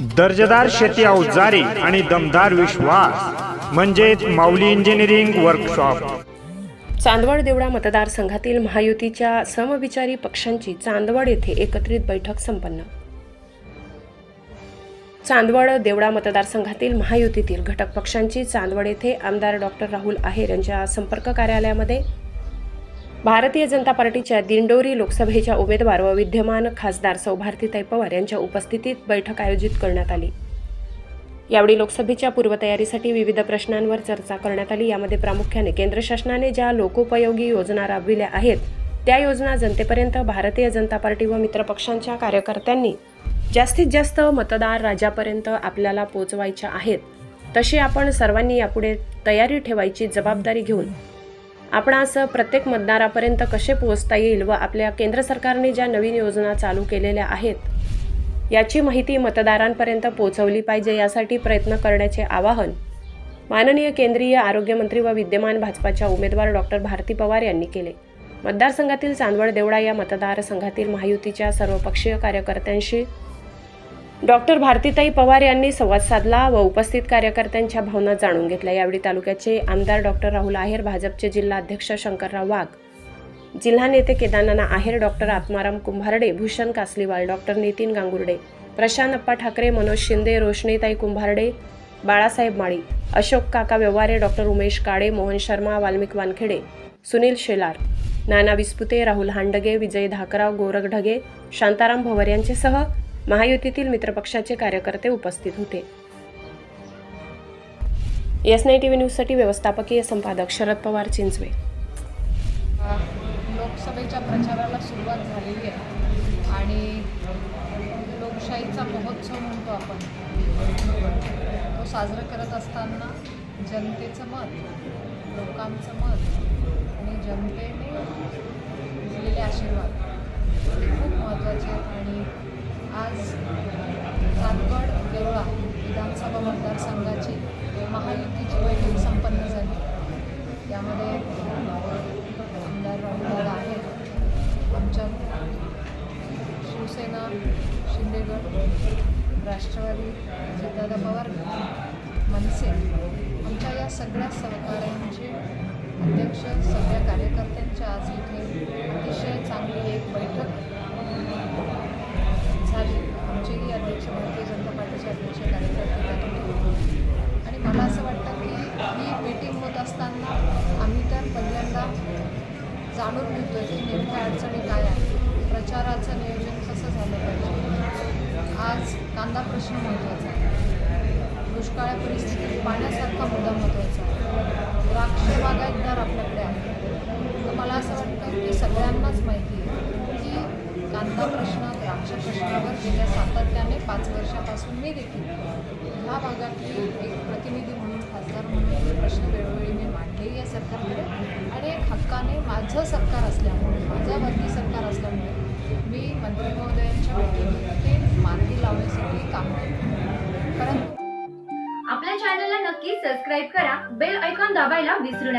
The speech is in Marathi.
दर्जेदार शेती अवजारे आणि दमदार विश्वास म्हणजेच माऊली इंजिनिअरिंग वर्कशॉप चांदवड देवळा मतदारसंघातील महायुतीच्या समविचारी पक्षांची चांदवड येथे एकत्रित बैठक संपन्न. चांदवड देवळा मतदारसंघातील महायुतीतील घटक पक्षांची चांदवड येथे आमदार डॉक्टर राहुल आहेर यांच्या संपर्क कार्यालयामध्ये भारतीय जनता पार्टीच्या दिंडोरी लोकसभेच्या उमेदवार व विद्यमान खासदार सौभारतीताई पवार यांच्या उपस्थितीत बैठक आयोजित करण्यात आली. यावेळी लोकसभेच्या पूर्वतयारीसाठी विविध प्रश्नांवर चर्चा करण्यात आली. यामध्ये प्रामुख्याने केंद्र शासनाने ज्या लोकोपयोगी योजना राबविल्या आहेत त्या योजना जनतेपर्यंत भारतीय जनता पार्टी व मित्रपक्षांच्या कार्यकर्त्यांनी जास्तीत जास्त मतदार राजापर्यंत आपल्याला पोचवायच्या आहेत. तशी आपण सर्वांनी यापुढे तयारी ठेवायची जबाबदारी घेऊन आपणास प्रत्येक मतदारापर्यंत कसे पोहोचता येईल व आपल्या केंद्र सरकारने ज्या नवीन योजना चालू केलेल्या आहेत याची माहिती मतदारांपर्यंत पोहोचवली पाहिजे यासाठी प्रयत्न करण्याचे आवाहन माननीय केंद्रीय आरोग्यमंत्री व विद्यमान भाजपाच्या उमेदवार डॉक्टर भारती पवार यांनी केले. मतदारसंघातील चांदवड देवळा या मतदारसंघातील महायुतीच्या सर्वपक्षीय कार्यकर्त्यांशी डॉक्टर भारतीताई पवार यांनी संवाद साधला व उपस्थित कार्यकर्त्यांच्या भावना जाणून घेतल्या. यावेळी तालुक्याचे आमदार डॉक्टर राहुल आहेर भाजपचे जिल्हा अध्यक्ष शंकरराव वाघ जिल्हा नेते Kedarnana Aher doctor Atmaram Kumbharde Bhushan Kasliwal doctor Nitin Gangurde Prashant Appa Thackeray Manoj Shinde Roshnitai Kumbharde Balasaheb Mali Ashok Kaka Vyavahare doctor Umesh Kale Mohan Sharma Valmik Wankhede Sunil Shelar Nana Vispute Rahul Handge Vijay Dhakrao Gorakh Dhage Shantaram Bhavar यांचेसह महायुतीतील मित्रपक्षाचे कार्यकर्ते उपस्थित होते. एस नाईन टी व्ही न्यूजसाठी व्यवस्थापकीय संपादक शरद पवार चिंचवे. लोकसभेच्या प्रचाराला सुरुवात झालेली आहे. आणि लोकशाहीचा महोत्सव म्हणतो आपण. तो साजरा करत असताना जनतेचं मत लोकांचं मत आणि जनतेने दिलेले आशीर्वाद खूप महत्त्वाचे आहेत आणि आज चांदवड देवळा विधानसभा मतदारसंघाची महायुतीची बैठक संपन्न झाली. यामध्ये आमदार राहुलदादा आहेत. आमच्या शिवसेना शिंदेगड राष्ट्रवादी अजितदादा पवार मनसे आमच्या या सगळ्या सहकाऱ्यांचे अध्यक्ष सगळ्या कार्यकर्त्यांच्या आज इथे अतिशय चांगली एक बैठक झाली आमचेही अध्यक्ष भारतीय जनता पार्टीचे अध्यक्ष कार्यकर्ते त्यात होते आणि मला असं वाटतं की ही मीटिंग होत असताना आम्ही तर पहिल्यांदा जाणून घेतो की नेमक्या अडचणी काय आहेत. प्रचाराचं नियोजन कसं झालं पाहिजे? आज कांदा प्रश्न महत्त्वाचा आहे. दुष्काळ परिस्थितीत पाण्यासारखा मुद्दा महत्त्वाचा आहे. द्राक्ष बागायतदार आपल्याकडे आहे तर मला असं वाटतं की सगळ्यांनाच माहिती आहे की कांदा प्रश्न द्राक्ष प्रश्नावर गेल्या सातत्याने पाच वर्षापासून मी देखील ह्या भागातली एक प्रतिनिधी म्हणून खासदार म्हणून हे प्रश्न वेळोवेळी मी मांडलेही आहे सरकारकडे. आणि एक हक्काने माझं सरकार असल्यामुळे माझं वर्गी सरकार असल्यामुळे मी मंत्री महोदयांच्या वतीने ते मार्गी लावण्यासाठी काम करते. परंतु आपल्या चॅनलला नक्की सबस्क्राईब करा. बेल ऐकॉन दाबायला विसरू नका.